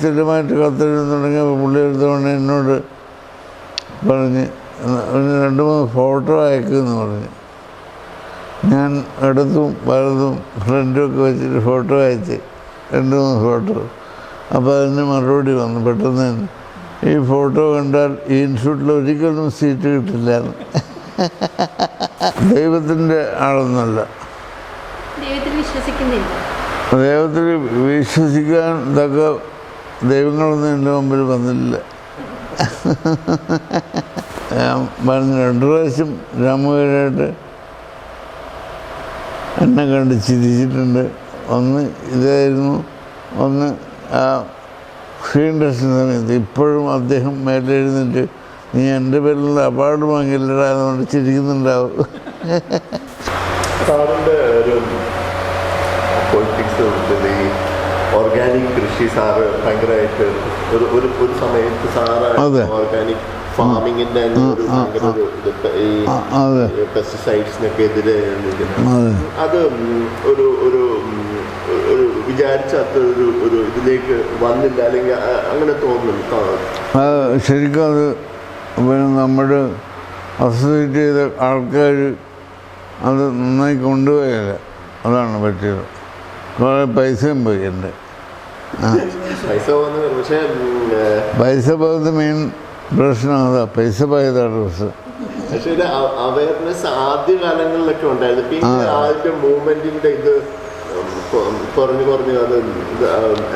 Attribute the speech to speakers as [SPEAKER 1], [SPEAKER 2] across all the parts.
[SPEAKER 1] സ്ഥിരമായിട്ട് കത്തെഴുതി തുടങ്ങിയപ്പോൾ പുള്ളി എടുത്തോണ്ട് എന്നോട് പറഞ്ഞ് രണ്ട് മൂന്ന് ഫോട്ടോ അയക്കുമെന്ന് പറഞ്ഞ്. ഞാൻ ഇടത്തും വലതും ഫ്രണ്ടും ഒക്കെ വെച്ചിട്ട് ഫോട്ടോ അയച്ച് രണ്ട് മൂന്ന് ഫോട്ടോ. അപ്പോൾ അതിന് മറുപടി വന്നു പെട്ടെന്ന് തന്നെ. ഈ ഫോട്ടോ കണ്ടാൽ ഈ ഇൻസ്റ്റിറ്റ്യൂട്ടിൽ ഒരിക്കലും സീറ്റ് കിട്ടില്ല.
[SPEAKER 2] ദൈവത്തിന്റെ വിശ്വസിക്കുന്നില്ല.
[SPEAKER 1] ദൈവത്തിൽ വിശ്വസിക്കാൻ തക്ക ദൈവങ്ങളൊന്നും എന്റെ മുമ്പിൽ വന്നില്ല. ഞാൻ പറഞ്ഞു രണ്ട് പ്രാവശ്യം രാമകരായിട്ട് എന്നെ കണ്ട് ചിരിച്ചിട്ടുണ്ട്. ഒന്ന് ഇതായിരുന്നു. ഒന്ന് ആ ടെസ്റ്റിന് സമയത്ത് ഇപ്പോഴും അദ്ദേഹം മേലെഴുന്നിട്ട് നീ എന്റെ പേരിൽ അവാർഡ് വാങ്ങിയില്ലടാ എന്നുകൊണ്ട് ചിരിക്കുന്നുണ്ടാവും.
[SPEAKER 3] സാറിന്റെ ഒരു പൊളിറ്റിക്സ് കൊടുത്തത് ഈ ഓർഗാനിക് കൃഷി സാറ് ഭയങ്കരമായിട്ട് ഒരു ഒരു ഒരു സമയത്ത് സാറ്. ഓർഗാനിക് ഫാമിങ്ങിന്റെ ഈ പെസ്റ്റിസൈഡ്സിനൊക്കെ എതിരെ
[SPEAKER 1] അതെ.
[SPEAKER 3] ഒരു ഒരു ഉം, ഒരു വിചാരിച്ച ഒരു ഒരു ഇതിലേക്ക് വന്നില്ല അല്ലെങ്കിൽ അങ്ങനെ തോന്നുന്നു.
[SPEAKER 1] അത് ശരിക്കും അത് പിന്നെ നമ്മുടെ അസോസിയേറ്റ് ചെയ്ത ആൾക്കാർ അത് നന്നായി കൊണ്ടുപോയില്ല അതാണ് പറ്റിയത്. കുറേ പൈസയും പോയി എന്റെ
[SPEAKER 3] പൈസ പോകുന്നത്
[SPEAKER 1] മെയിൻ പ്രശ്നം അതാ. പൈസ പോയതാണ് പ്രശ്നം.
[SPEAKER 3] പക്ഷേ അവയർനെസ് ആദ്യ കാലങ്ങളിലൊക്കെ ഉണ്ടായിരുന്നു. പിന്നെ ആദ്യത്തെ മൂവ്മെന്റിന്റെ ഇത് ഉം, കൊ- കുറഞ്ഞു കുറഞ്ഞു അത്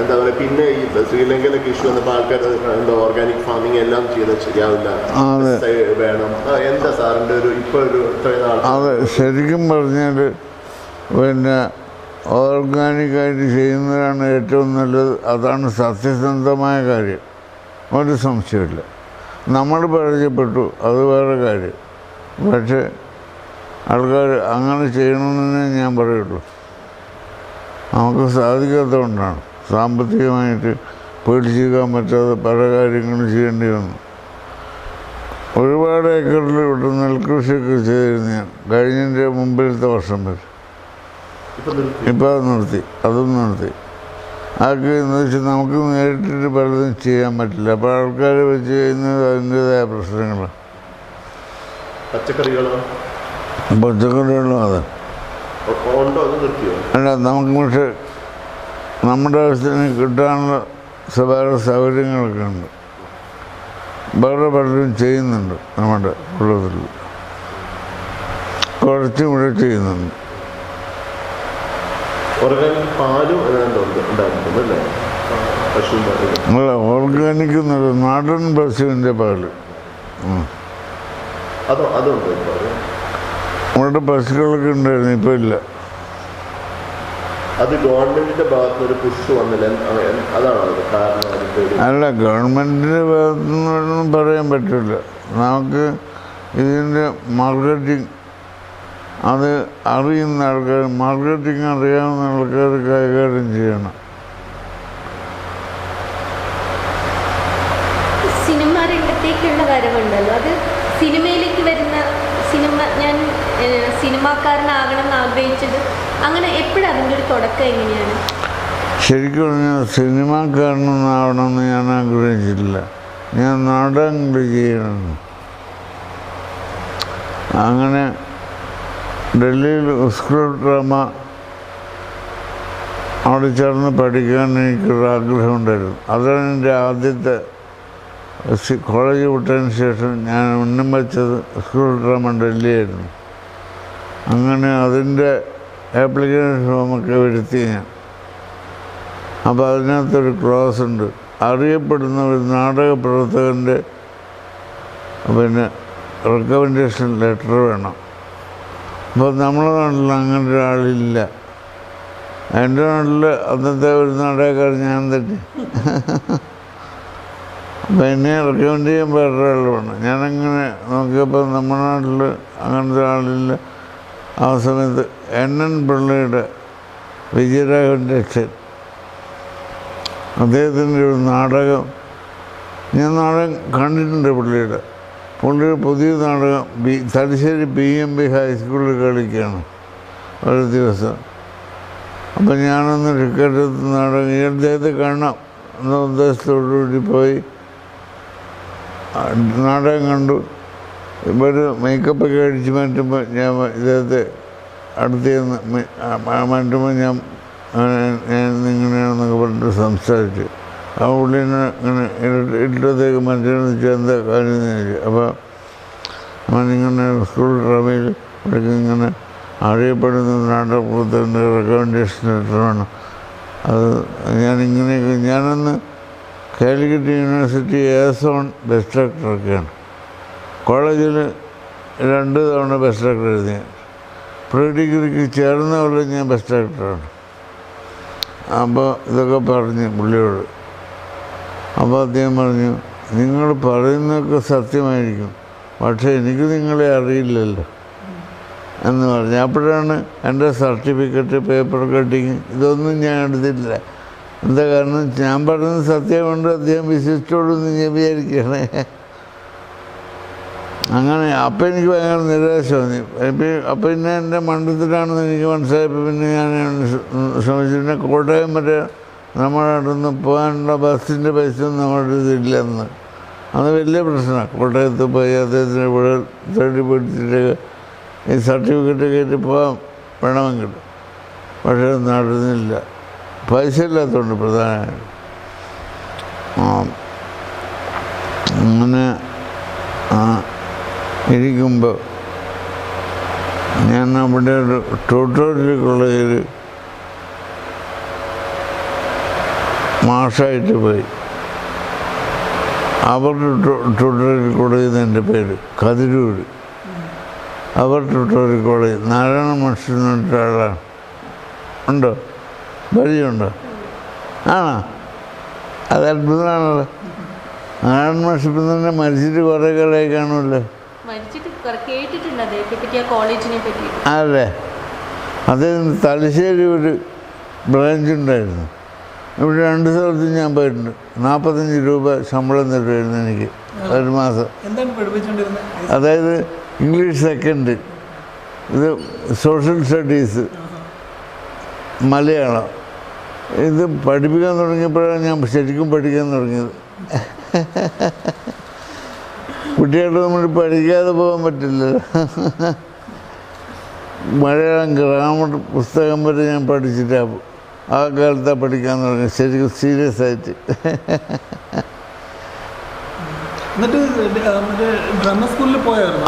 [SPEAKER 3] എന്താ പറയുക പിന്നെ ഈ ശ്രീലങ്കയിലൊക്കെ ഇഷ്യൂ വന്നപ്പോൾ ആൾക്കാർ എന്താ ഓർഗാനിക് ഫാമിംഗ് എല്ലാം ചെയ്താൽ ശരിയാവില്ല.
[SPEAKER 1] അതെ.
[SPEAKER 3] വേണം. എന്താ ഒരു ഒരു ഇത്രയും നാൾ
[SPEAKER 1] അത് ശരിക്കും പറഞ്ഞാൽ പിന്നെ ഓർഗാനിക്കായിട്ട് ചെയ്യുന്നതാണ് ഏറ്റവും നല്ലത്. അതാണ് സത്യസന്ധമായ കാര്യം. ഒരു സംശയമില്ല നമ്മൾ പരാജയപ്പെട്ടു. അത് വേറെ കാര്യം. പക്ഷേ ആൾക്കാർ അങ്ങനെ ചെയ്യണമെന്നേ ഞാൻ പറയുള്ളൂ. നമുക്ക് സാധിക്കാത്തതുകൊണ്ടാണ്. സാമ്പത്തികമായിട്ട് പേടിച്ചിരിക്കാൻ പറ്റാതെ പല കാര്യങ്ങളും ചെയ്യേണ്ടി വന്നു. ഒരുപാട് ഏക്കറിൽ ഇവിടെ നെൽകൃഷിയൊക്കെ ചെയ്തിരുന്നു ഞാൻ. കഴിഞ്ഞതിന്റെ മുമ്പിലത്തെ വർഷം വരെ.
[SPEAKER 3] ഇപ്പൊ നിർത്തി.
[SPEAKER 1] ഇപ്പം അത് നിർത്തി ആൾക്ക് എന്ന് വെച്ചാൽ നമുക്ക് നേരിട്ടിട്ട് പലതും ചെയ്യാൻ പറ്റില്ല. അപ്പോൾ ആൾക്കാർ വെച്ച് കഴിഞ്ഞാൽ അതിന്റെതായ പ്രശ്നങ്ങളാണ്
[SPEAKER 3] പച്ചക്കറികളോ?
[SPEAKER 1] പച്ചക്കറികളും അതെ. അല്ല നമുക്ക് പക്ഷേ നമ്മുടെ ആവശ്യത്തിന് കിട്ടാനുള്ള സ്വകാര്യ സൗകര്യങ്ങളൊക്കെ ഉണ്ട്. വേറെ പലരും ചെയ്യുന്നുണ്ട് നമ്മുടെ കുടുംബത്തിൽ. കുറച്ചും കൂടെ ചെയ്യുന്നുണ്ട്.
[SPEAKER 3] ഓർഗാനിക് പാലും ഉണ്ടായിരുന്നു അല്ലേ? പശു
[SPEAKER 1] അല്ല ഓർഗാനിക് എന്നല്ല നാടൻ പശുവിന്റെ പാൽ. നമ്മുടെ
[SPEAKER 3] അതോ അതുണ്ട് ഇപ്പൊ.
[SPEAKER 1] പശുക്കളൊക്കെ ഉണ്ടായിരുന്നു ഇപ്പം ഇല്ല.
[SPEAKER 3] അത് ഗവൺമെന്റിന്റെ ഭാഗത്തുനിന്ന് ഒരു പുഷ് വന്നില്ല. അതാണോ അത് കാരണം
[SPEAKER 1] അല്ല ഗവൺമെന്റിന്റെ ഭാഗത്തുനിന്നൊന്നും പറയാൻ പറ്റില്ല. നമുക്ക് ഇതിന്റെ മാർക്കറ്റിംഗ് അത് അറിയുന്ന ആൾക്കാർ മാർക്കറ്റിംഗ് അറിയാവുന്ന ആൾക്കാർ കൈകാര്യം ചെയ്യണം.
[SPEAKER 2] സിനിമ രംഗത്തേക്കുള്ള വരവുണ്ടല്ലോ. അത് സിനിമയിലേക്ക് വരുന്ന സിനിമ ഞാൻ സിനിമാക്കാരനാകണം എന്ന് ആഗ്രഹിച്ചത് അങ്ങനെ അതിന്റെ ഒരു തുടക്കം എങ്ങനെയാണ്?
[SPEAKER 1] ശരിക്കും പറഞ്ഞാൽ സിനിമാക്കാരനൊന്നാവണമെന്ന് ഞാൻ ആഗ്രഹിച്ചിട്ടില്ല. ഞാൻ നാടകങ്ങൾ ചെയ്യണം. അങ്ങനെ ഡൽഹിയിൽ സ്കൂൾ ഡ്രാമ അവിടെ ചേർന്ന് പഠിക്കാൻ എനിക്കൊരു ആഗ്രഹമുണ്ടായിരുന്നു. അതാണ് എന്റെ ആദ്യത്തെ കോളേജ് വിട്ടതിന് ശേഷം ഞാൻ ഉന്നം വെച്ചത് സ്കൂൾ ഡ്രാമ ഡൽഹിയായിരുന്നു. അങ്ങനെ അതിന്റെ ആപ്ലിക്കേഷൻ ഫോമൊക്കെ വരുത്തി ഞാൻ. അപ്പോൾ അതിനകത്തൊരു ക്ലോസ് ഉണ്ട്. അറിയപ്പെടുന്ന ഒരു നാടക പ്രവർത്തകന്റെ പിന്നെ റെക്കമെൻഡേഷൻ ലെറ്റർ വേണം. അപ്പോൾ നമ്മുടെ നാട്ടിൽ അങ്ങനെ ഒരാളില്ല എന്റെ നാട്ടിൽ അന്നത്തെ ഒരു നാടേക്കാർ ഞാൻ തന്നെ അപ്പം എന്നെ റെക്കമെൻഡ് ചെയ്യാൻ വേറെ ആളുമാണ് ഞാനങ്ങനെ നോക്കിയപ്പോൾ നമ്മുടെ നാട്ടിൽ അങ്ങനത്തെ ആളില്ല. ആ സമയത്ത് എൻ എൻ പിള്ളയുടെ വിജയരാഘവന്റെ അച്ഛൻ അദ്ദേഹത്തിന്റെ ഒരു നാടകം. ഞാൻ നാടകം കണ്ടിട്ടുണ്ട് പുള്ളിയുടെ. പുള്ളിയുടെ പുതിയ നാടകം B Thalassery B M B ഹൈസ്കൂളിൽ കളിക്കുകയാണ് ഒരു ദിവസം. അപ്പം ഞാനൊന്ന് ടിക്കറ്റ് നാടകം ഈ അദ്ദേഹത്തെ കാണാം എന്ന ഉദ്ദേശത്തോടുകൂടി പോയി. നാടകം കണ്ടു. ഇവർ മേക്കപ്പൊക്കെ അടിച്ച് മാറ്റുമ്പോൾ ഞാൻ ഇദ്ദേഹത്തെ അടുത്ത് മാറ്റുമ്പോൾ ഞാൻ ഞാൻ ഇങ്ങനെയാണെന്നൊക്കെ പറഞ്ഞിട്ട് സംസാരിച്ചു. ആ പുള്ളിനെ ഇങ്ങനെ ഇട്ടത്തേക്ക് മനുഷ്യനെന്ന് വെച്ചാൽ എന്താ കാര്യം അപ്പോൾ അവനിങ്ങനെ സ്കൂൾ ഡ്രാമയിൽ പഠിക്കുന്ന ഇങ്ങനെ അറിയപ്പെടുന്ന നാട്ടപ്പുറത്തിന്റെ റെക്കമെൻഡേഷൻ ലെറ്ററാണ് അത് ഞാനിങ്ങനെയൊക്കെ ഞാനന്ന് Calicut university A zone best ഡോക്ടറൊക്കെയാണ് കോളേജിൽ രണ്ട് തവണ ബെസ്റ്റ് ഡോക്ടർ എഴുതി. പ്രീ ഡിഗ്രിക്ക് ചേർന്ന പോലെ ഞാൻ ബെസ്റ്റ് ഡോക്ടറാണ് അപ്പോൾ ഇതൊക്കെ പറഞ്ഞ് പുള്ളിയോട് അപ്പോൾ അദ്ദേഹം പറഞ്ഞു നിങ്ങൾ പറയുന്നതൊക്കെ സത്യമായിരിക്കും. പക്ഷേ എനിക്ക് നിങ്ങളെ അറിയില്ലല്ലോ. എന്ന് പറഞ്ഞു. അപ്പോഴാണ് എന്റെ സർട്ടിഫിക്കറ്റ് പേപ്പർ കട്ടിങ് ഇതൊന്നും ഞാൻ എടുത്തിട്ടില്ല. എന്താ കാരണം? ഞാൻ പറയുന്നത് സത്യമുണ്ട് അദ്ദേഹം വിശ്വസിച്ചോളൂന്ന് ഞാൻ വിചാരിക്കുകയാണ്. അങ്ങനെ അപ്പം എനിക്ക് ഭയങ്കര നിരാശ തോന്നി അപ്പം പിന്നെ എന്റെ മണ്ഡലത്തിലാണെന്ന് എനിക്ക് മനസ്സിലായപ്പോൾ പിന്നെ ഞാൻ ശ്രമിച്ചു പിന്നെ കോട്ടയം വരെ നമ്മുടെ അടുത്ത് പോകാനുള്ള ബസ്സിന്റെ പൈസ ഒന്നും നമ്മുടെ ഇതില്ലെന്ന് അത് വലിയ പ്രശ്നമാണ്. കോട്ടയത്ത് പോയി അദ്ദേഹത്തിന് ഇവിടെ തേടി പിടിച്ചിട്ട് ഈ സർട്ടിഫിക്കറ്റ് കയറ്റി പോകാൻ വേണമെങ്കിൽ. പക്ഷേ നടന്നില്ല. പൈസ ഇല്ലാത്തതുകൊണ്ട് പ്രധാനമായിട്ട് അങ്ങനെ ഇരിക്കുമ്പോൾ ഞാൻ അവിടെ ഒരു ട്യൂട്ടോറിയൽ കോളേജിൽ മാഷായിട്ട് പോയി. അവരുടെ ട്യൂട്ടോറിയൽ കോളേജ് എന്റെ പേര് കതിരൂർ. അവർ ട്യൂട്ടോറിയൽ കോളേജ് നാരായണ മനുഷ്യൻ പറഞ്ഞ ആളാണ്. ഉണ്ടോ? പരിചയമുണ്ടോ? ആണോ? അത് അത്ഭുതമാണല്ലോ. നാരായണ മനുഷ്യൻ തന്നെ മരിച്ചിട്ട് കുറേ കാലമായി കാണുമല്ലോ. അല്ലേ അദ്ദേഹത്തിന് തലശ്ശേരി ഒരു ബ്രാഞ്ച് ഉണ്ടായിരുന്നു. ഇവിടെ രണ്ട് സ്ഥലത്ത് ഞാൻ പോയിട്ടുണ്ട്. നാൽപ്പത്തഞ്ച് രൂപ ശമ്പളം തരുമായിരുന്നു എനിക്ക് ഒരു മാസം. അതായത് ഇംഗ്ലീഷ് സെക്കൻഡ് ഇത് സോഷ്യൽ സ്റ്റഡീസ് മലയാളം. ഇത് പഠിപ്പിക്കാൻ തുടങ്ങിയപ്പോഴാണ് ഞാൻ ശരിക്കും പഠിക്കാൻ തുടങ്ങിയത്. കുട്ടികളുടെ നമ്മൾ പഠിക്കാതെ പോകാൻ പറ്റില്ല. മലയാളം ഗ്രാമർ പുസ്തകം വരെ ഞാൻ പഠിച്ചിട്ടാണ് ആ കാലത്ത് പഠിക്കാൻ തുടങ്ങി ശരിക്കും സീരിയസ് ആയിട്ട്.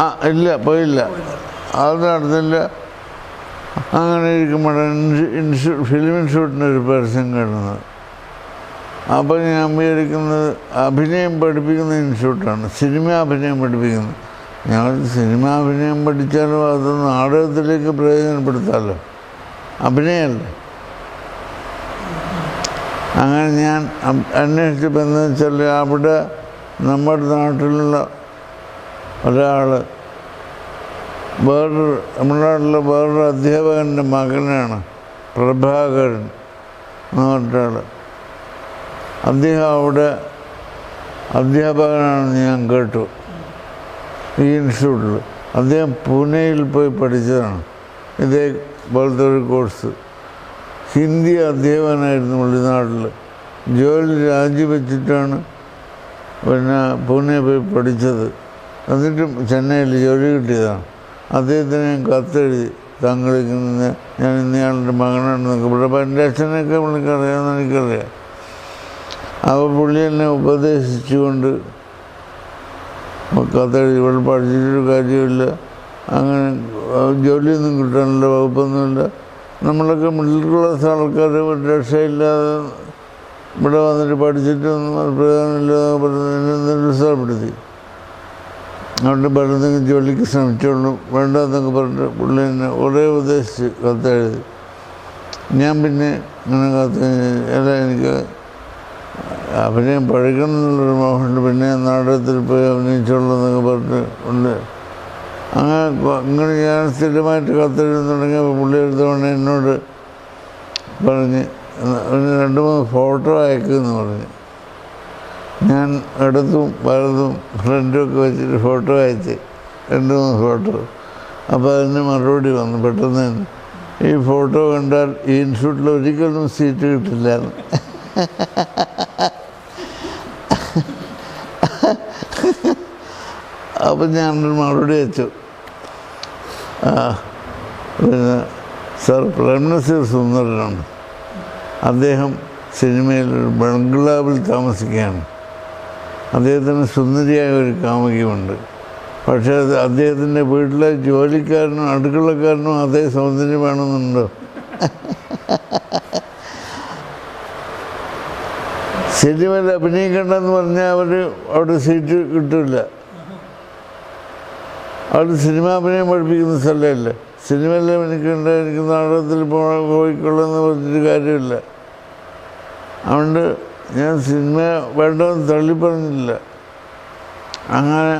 [SPEAKER 4] ആ,
[SPEAKER 1] ഇല്ല പോയില്ല. അത് നടന്നില്ല. അങ്ങനെ ഇരിക്കുമ്പോഴാണ് ഇൻഷൂ ഫിലിം ഇൻസ്റ്റിറ്റ്യൂട്ടിന് ഒരു പരസ്യം കാണുന്നത് അപ്പോൾ ഞാൻ വിചാരിക്കുന്നത് അഭിനയം പഠിപ്പിക്കുന്ന ഇൻസ്റ്റിറ്റ്യൂട്ടാണ് സിനിമ അഭിനയം പഠിപ്പിക്കുന്നത്. ഞാൻ സിനിമ അഭിനയം പഠിച്ചാലും അത് നാടകത്തിലേക്ക് പ്രയോജനപ്പെടുത്താമല്ലോ അഭിനയമല്ലേ? അങ്ങനെ ഞാൻ അന്വേഷിച്ചപ്പോൾ എന്താ വെച്ചാൽ അവിടെ നമ്മുടെ നാട്ടിലുള്ള ഒരാൾ വേറൊരു നമ്മുടെ നാട്ടിലെ വേറൊരു അധ്യാപകന്റെ മകനാണ് പ്രഭാകരൻ എന്ന് പറഞ്ഞാൽ അദ്ദേഹം അവിടെ അധ്യാപകനാണെന്ന് ഞാൻ കേട്ടു ഈ ഇൻസ്റ്റിറ്റ്യൂട്ടിൽ അദ്ദേഹം പൂനെയിൽ പോയി പഠിച്ചതാണ്. ഇതേ പോലത്തെ ഒരു കോഴ്സ്. ഹിന്ദി അധ്യാപകനായിരുന്നു ഉള്ളിനാട്ടിൽ ജോലി രാജിവെച്ചിട്ടാണ് പിന്നെ പൂനെ പോയി പഠിച്ചത്. എന്നിട്ടും ചെന്നൈയിൽ ജോലി കിട്ടിയതാണ്. അദ്ദേഹത്തിന് ഞാൻ കത്തെഴുതി. താങ്കളിങ്ങനെ ഞാൻ ഇന്നയാളുടെ മകനാണെന്നൊക്കെ പറഞ്ഞു. അപ്പോൾ എന്റെ അച്ഛനൊക്കെ പുള്ളിക്കറിയാമെന്ന് എനിക്കറിയാം. അപ്പോൾ പുള്ളി എന്നെ ഉപദേശിച്ചുകൊണ്ട് കത്തെഴുതി. ഇവിടെ പഠിച്ചിട്ടൊരു കാര്യമില്ല അങ്ങനെ ജോലിയൊന്നും കിട്ടാനില്ല വകുപ്പൊന്നുമില്ല. നമ്മളൊക്കെ മിഡിൽ ക്ലാസ് ആൾക്കാർ രക്ഷയില്ലാതെ ഇവിടെ വന്നിട്ട് പഠിച്ചിട്ടൊന്നും പ്രയോജനമില്ലാതെ നിരുത്സാഹപ്പെടുത്തി. അതുകൊണ്ട് പലതെങ്കിലും ജോലിക്ക് ശ്രമിച്ചോളൂ വേണ്ടെന്നൊക്കെ പറഞ്ഞിട്ട് പുള്ളി എന്നെ ഒരേ ഉപദേശിച്ച് കത്തെഴുതി. ഞാൻ പിന്നെ ഇങ്ങനെ കത്ത് അല്ല എനിക്ക് അഭിനയം പഠിക്കണം എന്നുള്ളൊരു മോഹമുണ്ട്. പിന്നെ നാടകത്തിൽ പോയി അഭിനയിച്ചോളൂ എന്നൊക്കെ പറഞ്ഞിട്ട് ഉണ്ട്. അങ്ങനെ അങ്ങനെ ഞാൻ സ്ഥിരമായിട്ട് കത്തെഴുതി തുടങ്ങിയപ്പോൾ പുള്ളി തവണ എന്നോട് പറഞ്ഞ് "എന്നാ ഒരു രണ്ട് മൂന്ന് ഫോട്ടോ അയക്കുമെന്ന് പറഞ്ഞ്. ഞാൻ ഇടത്തും വലതും ഫ്രണ്ടും ഒക്കെ വെച്ചിട്ട് ഫോട്ടോ അയച്ച് രണ്ട് മൂന്ന് ഫോട്ടോ. അപ്പോൾ അതിന് മറുപടി വന്നു പെട്ടെന്ന് തന്നെ. ഈ ഫോട്ടോ കണ്ടാൽ ഈ ഇൻസ്റ്റിറ്റ്യൂട്ടിൽ ഒരിക്കലും സീറ്റ് കിട്ടില്ല അപ്പം ഞാനൊരു മറുപടി വെച്ചു പിന്നെ സർ പ്രേംനസീർ സുന്ദരനാണ്. അദ്ദേഹം സിനിമയിൽ ഒരു ബംഗ്ലാവിൽ താമസിക്കുകയാണ്. അദ്ദേഹത്തിന് സുന്ദരിയായ ഒരു കാമുകിയുണ്ട് പക്ഷേ അത് അദ്ദേഹത്തിന്റെ വീട്ടിലെ ജോലിക്കാരനും അടുക്കളക്കാരനും അതേ സൗന്ദര്യം വേണമെന്നുണ്ടോ. സിനിമയിൽ അഭിനയിക്കണ്ടെന്ന് പറഞ്ഞാൽ അവർ അവിടെ സീറ്റ് കിട്ടില്ല അവിടെ സിനിമ അഭിനയം പഠിപ്പിക്കുന്ന സ്ഥലമല്ലേ? സിനിമയിലും എനിക്ക് എനിക്ക് നാടകത്തിൽ പോയിക്കൊള്ളെന്ന് പറഞ്ഞിട്ട് കാര്യമില്ല. അതുകൊണ്ട് ഞാൻ സിനിമ വേണ്ടെന്ന് തള്ളി പറഞ്ഞില്ല അങ്ങനെ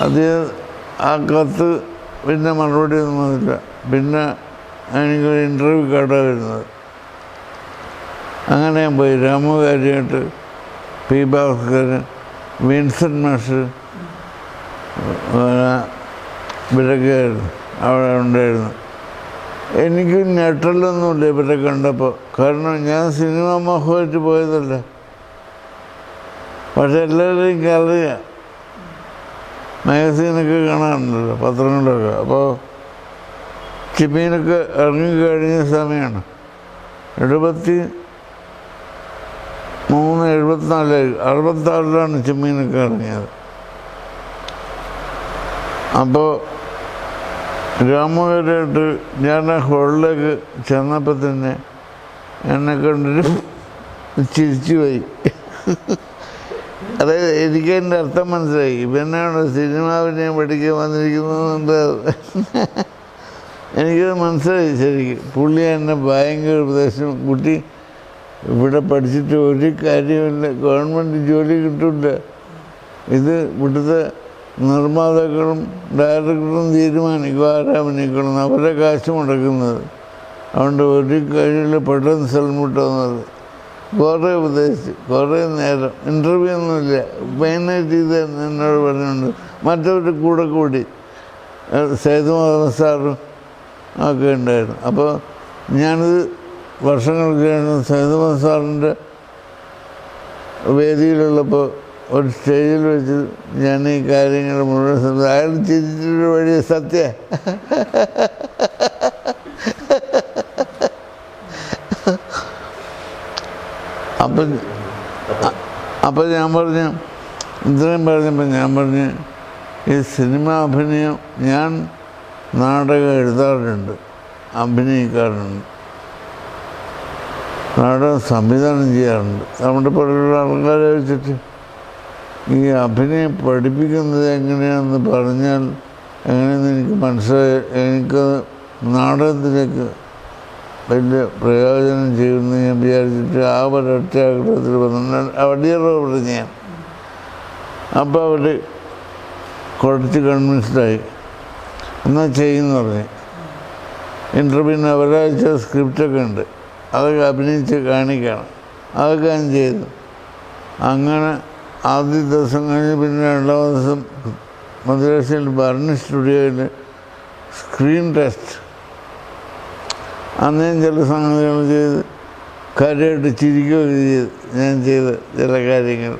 [SPEAKER 1] അദ്ദേഹം ആ കത്ത് പിന്നെ മറുപടി ഒന്നും വന്നില്ല. പിന്നെ എനിക്കൊരു ഇന്റർവ്യൂ കേട്ടാ വരുന്നത്. അങ്ങനെ ഞാൻ പോയി. രാമുകാരിയായിട്ട് പി ഭാസ്കരൻ വിൻസെന്റ് മാഷ് ആയിരുന്നു അവിടെ ഉണ്ടായിരുന്നു. എനിക്ക് ഞെട്ടലൊന്നുമില്ല ഇവരെ കണ്ടപ്പോൾ. കാരണം ഞാൻ സിനിമ മോഹമായിട്ട് പോയതല്ല. പക്ഷെ എല്ലാവരെയും അറിയാം മാഗസീനൊക്കെ കാണാറുണ്ടല്ലോ പത്രങ്ങളൊക്കെ അപ്പോൾ ചിമ്മീനൊക്കെ ഇറങ്ങിക്കഴിഞ്ഞ സമയമാണ്. എഴുപത്തി മൂന്ന് എഴുപത്തിനാല് അറുപത്താറിലാണ് ചിമ്മീനൊക്കെ ഇറങ്ങിയത്. അപ്പോൾ രാമുകാരായിട്ട് ഞാൻ ആ ഹോളിലേക്ക് ചെന്നപ്പോൾ തന്നെ എന്നെ കണ്ടിട്ട് ചിരിച്ചു പോയി അതായത് എനിക്ക് എന്റെ അർത്ഥം മനസ്സിലായി. ഇവനാണ് സിനിമാവിനെ പഠിക്കാൻ വന്നിരിക്കുന്നത് എനിക്കത് മനസ്സിലായി ശരിക്കും. പുള്ളി എന്നെ ഭയങ്കര ഉപദേശം കുട്ടി ഇവിടെ പഠിച്ചിട്ട് ഒരു കാര്യമില്ല ഗവൺമെന്റ് ജോലി കിട്ടില്ല ഇത് ഇവിടുത്തെ നിർമ്മാതാക്കളും ഡയറക്ടറും തീരുമാനിക്കും ആരാമനിക്കണം അവരെ കാശ് മുടക്കുന്നത്. അതുകൊണ്ട് ഒരു കഴിയില്ല പെട്ടെന്ന് സ്ഥലം മുട്ടുന്നത്. കുറേ ഉപദേശിച്ച് കുറേ നേരം. ഇന്റർവ്യൂ ഒന്നുമില്ല. മെയിനായിട്ട് ഇത് എന്നോട് പറഞ്ഞുകൊണ്ട് മറ്റവർ കൂടെ കൂടി സേതുമാധവൻ സാറും ഒക്കെ ഉണ്ടായിരുന്നു. അപ്പോൾ ഞാനിത് വർഷങ്ങൾക്ക് സേതു സേതുമാധവൻ സാറിന്റെ വേദിയിലുള്ളപ്പോൾ ഒരു സ്റ്റേജിൽ വെച്ച് ഞാൻ ഈ കാര്യങ്ങൾ മുഴുവൻ അയാൾ ചിരിച്ചിട്ട് വഴി സത്യ. അപ്പം അപ്പം ഞാൻ പറഞ്ഞു ഇത്രയും പറഞ്ഞപ്പോൾ ഞാൻ പറഞ്ഞു ഈ സിനിമ അഭിനയം ഞാൻ നാടകം എഴുതാറുണ്ട് അഭിനയിക്കാറുണ്ട്. നാടകം സംവിധാനം ചെയ്യാറുണ്ട്. നമ്മുടെ പോലുള്ള ആൾക്കാരെ വെച്ചിട്ട്. ഈ അഭിനയം പഠിപ്പിക്കുന്നത് എങ്ങനെയാണെന്ന് പറഞ്ഞാൽ എങ്ങനെയെന്ന് എനിക്ക് മനസ്സിലായി. എനിക്ക് നാടകത്തിലേക്ക് വലിയ പ്രയോജനം ചെയ്യുമെന്ന് ഞാൻ വിചാരിച്ചിട്ട് ആ ഒരൊറ്റ ആഗ്രഹത്തിൽ അവിടെയുള്ള അടിയറോട് ഞാൻ. അപ്പോൾ അവർ കുറച്ച് കൺവിൻസ്ഡായി എന്നാൽ ചെയ്യുമെന്ന് പറഞ്ഞു. ഇന്റർവ്യൂവിന് ഒരാഴ്ച സ്ക്രിപ്റ്റൊക്കെ ഉണ്ട്. അതൊക്കെ അഭിനയിച്ച് കാണിക്കണം. അതൊക്കെ ഞാൻ ചെയ്തു. അങ്ങനെ ആദ്യ ദിവസം കഴിഞ്ഞ് പിന്നെ രണ്ടാം ദിവസം മദ്രാസിൽ ഭരണി സ്റ്റുഡിയോയിൽ സ്ക്രീൻ ടെസ്റ്റ് അന്നേം ചില സംഗതികൾ ചെയ്ത് കാര്യമായിട്ട് ചിരിക്കുകയൊക്കെ ചെയ്ത് ഞാൻ ചെയ്ത ചില കാര്യങ്ങൾ.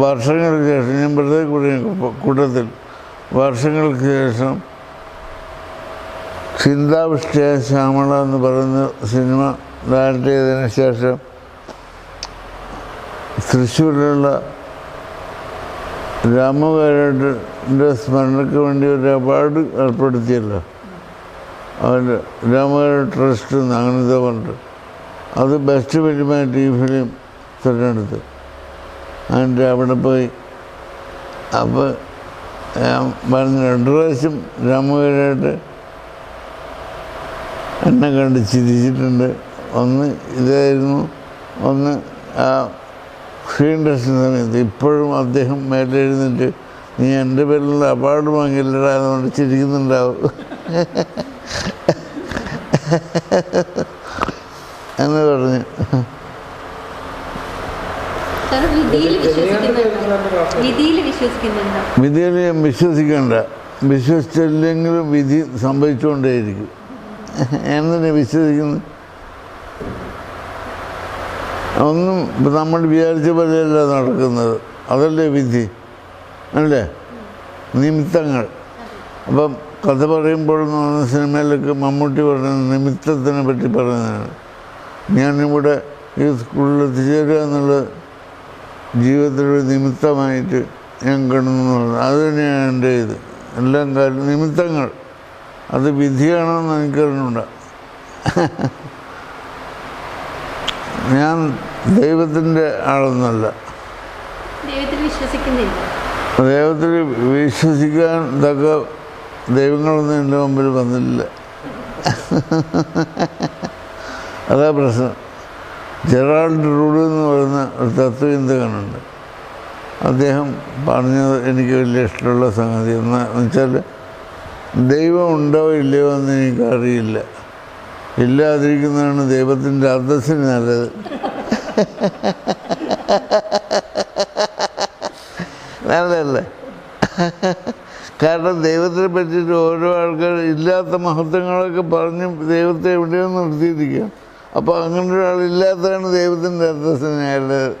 [SPEAKER 1] വർഷങ്ങൾക്ക് ശേഷം ഞാൻ വെറുതെ കൂടി കൂട്ടത്തിൽ വർഷങ്ങൾക്ക് ശേഷം ചിന്താവിഷ്ട ശ്യാമള എന്ന് പറയുന്ന സിനിമ ഡയറക്റ്റ് ചെയ്തതിന് ശേഷം തൃശ്ശൂരിലുള്ള രാമകാരുടെ സ്മരണയ്ക്ക് വേണ്ടി ഒരു അവാർഡ് ഏർപ്പെടുത്തിയല്ലോ. അവന്റെ രാമകാര ട്രസ്റ്റ് അങ്ങനത്തെ പറഞ്ഞിട്ട്. അത് ബെസ്റ്റ് ഫിലിമായിട്ട് ഈ ഫിലിം തിരഞ്ഞെടുത്ത്. അതിന്റെ അവിടെ പോയി. അപ്പോൾ പറഞ്ഞ രണ്ട് പ്രാവശ്യം രാമകാരായിട്ട് എന്നെ കണ്ട് ചിരിച്ചിട്ടുണ്ട്. ഒന്ന് ഇതായിരുന്നു ഒന്ന് ആ ടെസ്റ്റിന് സമയത്ത് ഇപ്പോഴും അദ്ദേഹം മേലെ എഴുന്നിട്ട് നീ എന്റെ പേരിലുള്ള അവാർഡ് വാങ്ങിയില്ലടാ പറഞ്ഞ് ചിരിക്കുന്നുണ്ടാവും. എന്ന് പറഞ്ഞു.
[SPEAKER 2] വിധിയിൽ
[SPEAKER 1] ഞാൻ വിശ്വസിക്കണ്ട. വിശ്വസിച്ചില്ലെങ്കിലും വിധി സംഭവിച്ചുകൊണ്ടേയിരിക്കും. എന്നെ വിശ്വസിക്കുന്നത് ഒന്നും നമ്മൾ വിചാരിച്ച പോലെയല്ല നടക്കുന്നത്. അതല്ലേ വിധി? അല്ലേ? നിമിത്തങ്ങൾ. അപ്പം കഥ പറയുമ്പോൾ പറഞ്ഞ സിനിമയിലൊക്കെ മമ്മൂട്ടി പറഞ്ഞ നിമിത്തത്തിനെ പറ്റി പറയുന്നതാണ്. ഞാനിവിടെ ഈ സ്കൂളിൽ എത്തിച്ചേരുക എന്നുള്ളത് ജീവിതത്തിലൊരു നിമിത്തമായിട്ട് ഞാൻ കിടന്നു അത് തന്നെയാണ് എന്റെ ഇത്. എല്ലാം കാര്യം നിമിത്തങ്ങൾ. അത് വിധിയാണോ എന്ന് എനിക്കറിഞ്ഞൂട ഞാൻ ദൈവത്തിന്റെ ആളൊന്നല്ല.
[SPEAKER 2] ദൈവത്തിൽ
[SPEAKER 1] വിശ്വസിക്കാൻ തക്ക ദൈവങ്ങളൊന്നും എന്റെ മുമ്പിൽ വന്നില്ല. അതാ പ്രശ്നം. ജെറാൾഡ് റൂഡ് എന്ന് പറയുന്ന ഒരു തത്വചിന്തകനുണ്ട്. അദ്ദേഹം പറഞ്ഞത് എനിക്ക് വലിയ ഇഷ്ടമുള്ള സംഗതി. എന്ന് വെച്ചാൽ ദൈവം ഉണ്ടോ ഇല്ലയോ എന്ന് എനിക്കറിയില്ല. ഇല്ലാതിരിക്കുന്നതാണ് ദൈവത്തിന്റെ അന്തസ്സിന് നല്ലത്. നല്ലതല്ലേ? കാരണം ദൈവത്തെ പറ്റിയിട്ട് ഓരോ ആൾക്കാർ ഇല്ലാത്ത മഹത്വങ്ങളൊക്കെ പറഞ്ഞ് ദൈവത്തെ എവിടെയോ നിർത്തിയിരിക്കുക അപ്പോൾ അങ്ങനെ ഒരാളില്ലാത്തതാണ് ദൈവത്തിന്റെ അന്തസ്സിന് നല്ലത്.